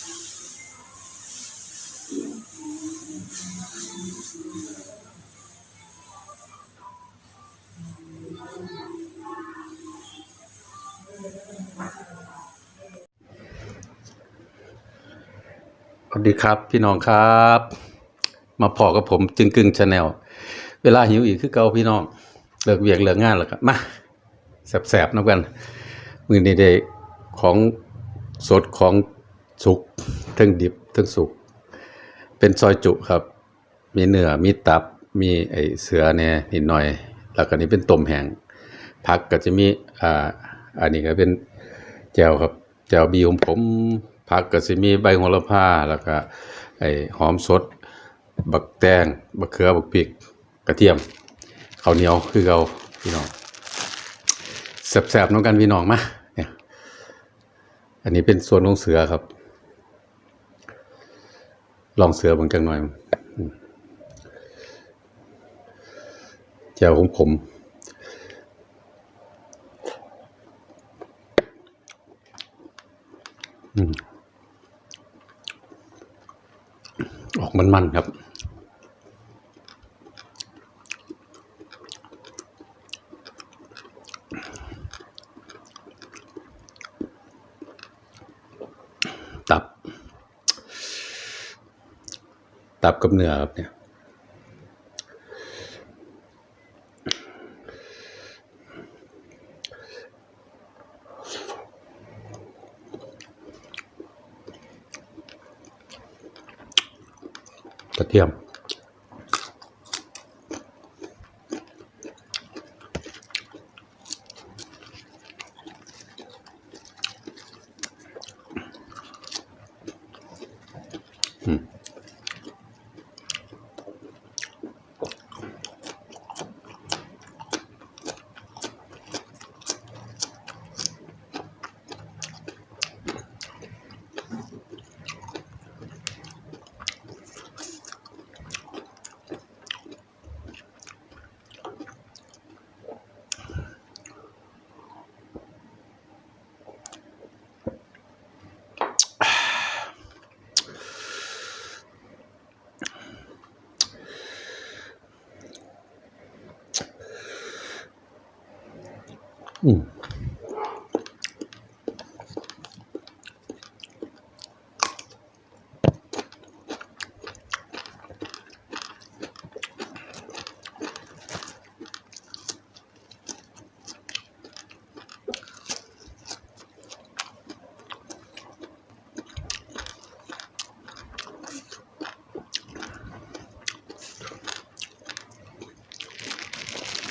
สวัสดีครับพี่น้องครับ มาพอกับผมจึงกึ่งชาแนลเวลาหิวอีกคือเก่าพี่น้องเลิกเวียกเลิกงานแล้วครับมาแสบๆน้ำกัน มือนี้ได้ของสดของสุก ทั้งดิบทั้งสุก เป็นซอยจุครับ มีเนื้อมีตับมีไอเสือเนี่ยนิดหน่อย แล้วก็นี้เป็นต้มแห้งผักก็จะมีอ่าอันนี้ก็เป็นแจวครับแจวบีของผมผักก็จะมีใบโหระพาแล้วก็ไอหอมสด บักแตงบักเขือบักพริกกระเทียมข้าวเหนียวคือเราพี่น้องแสบๆน้องกันพี่น้องมาเนี่ยอันนี้เป็นส่วนของเสือครับ ลองเสือบางจังหน่อยแจวของผมขมออกมันๆครับ ตับ ตับกับเนื้อครับเนี่ย อืม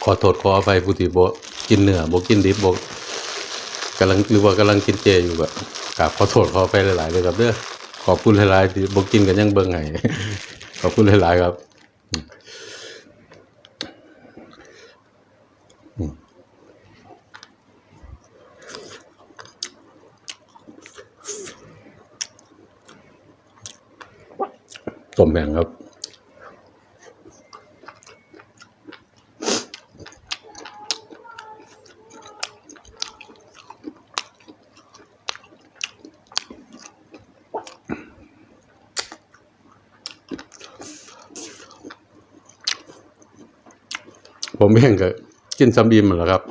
ขอโทษขออภัยผู้ที่บ่ กินเนื้อบ่กินดิบบ่กำลังหรือว่ากำลังกินเจอยู่ก็กราบขอโทษขอไปหลายๆเลยครับเด้อขอบคุณหลายๆที่บ่กินกันยังเบิ่งให้ขอบคุณหลายๆครับต้มแบงครับ ผมเองก็กินซ้ำบีมแล้วครับ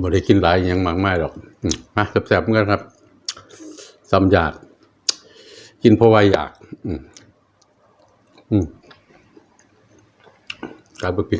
บ่ได้กินหลายอย่างมากมายหรอกอืมาแซ่บๆเหมือนกันครับซ้ำอยาก กินเพราะว่าอยาก อืมอืมกลายเป็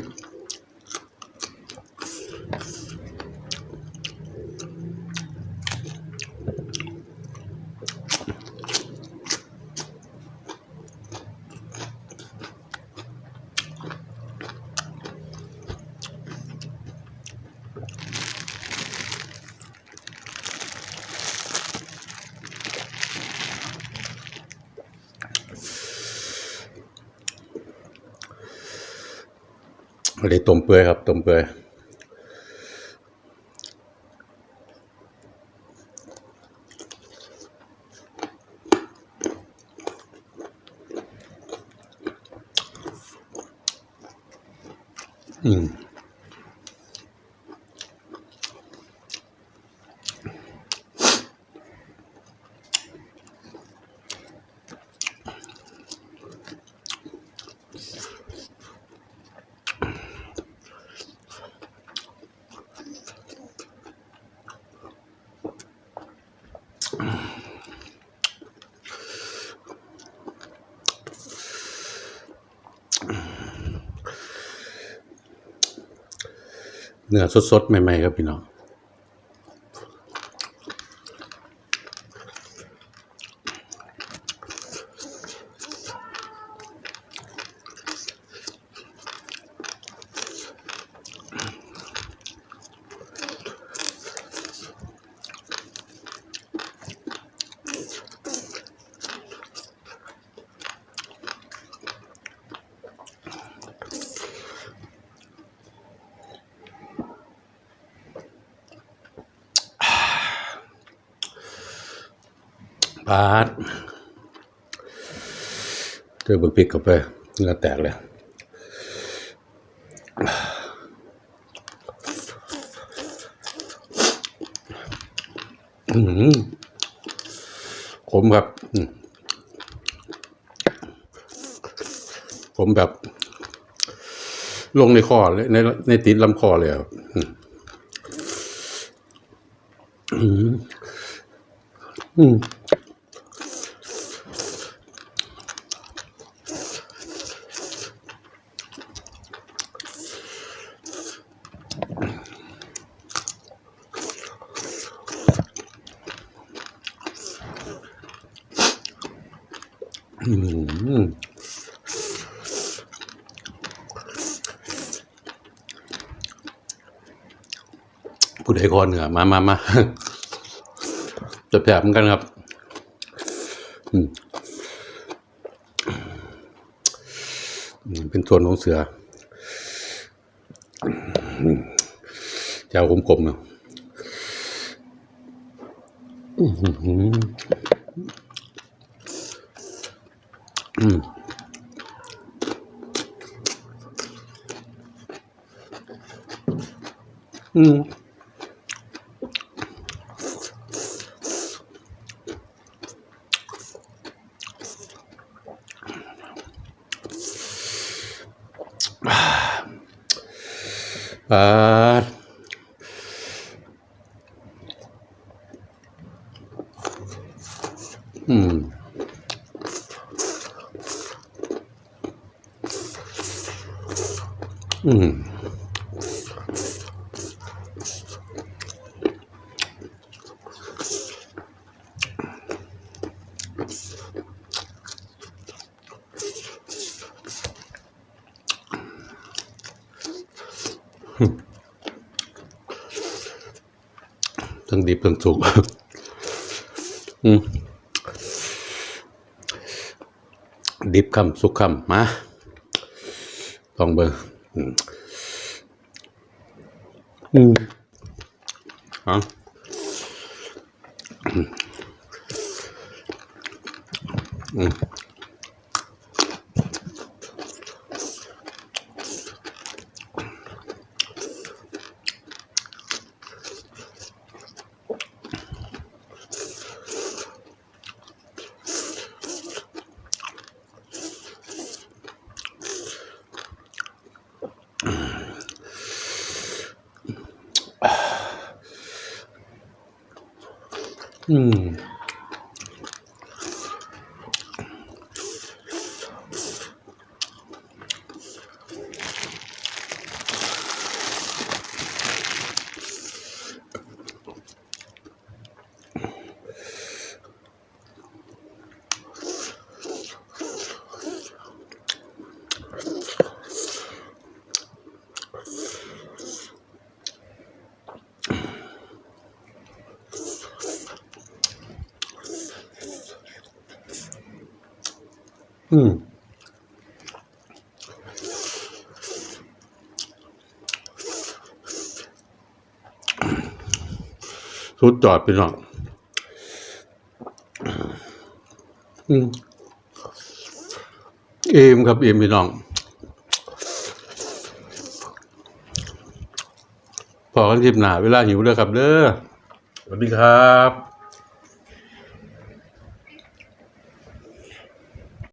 เดอันนี้ต้มเปื่อยครับต้มเปื่อยอืม เนื้อสดๆ ใหม่ ๆ ครับพี่น้อง ปาดเจอบึกพิกเข้าไปเนื้อแตกเลยอืมขมครับผมแบบ ลงในคอเลยในในติดลำคอเลยครับอืมอืม ผู้ใดคอเหนือมามามาจะแผลบเหมือนกันครับเป็นส่วนของเสืออืมเจ้าผมกลมเนาะ อื้อหืออืม อืม ปาดอืม อืมทั้งดิบทั้งสุกอืมดิบคำสุกคำมาลองเบอร์ อืมอืมเอ่ อืมสุดจอดไปหน่องอืมเอมครับเอมพี่น้อง พอกันคลิปหนาเวลาหิวเด้อครับเด้อสวัสดีครับ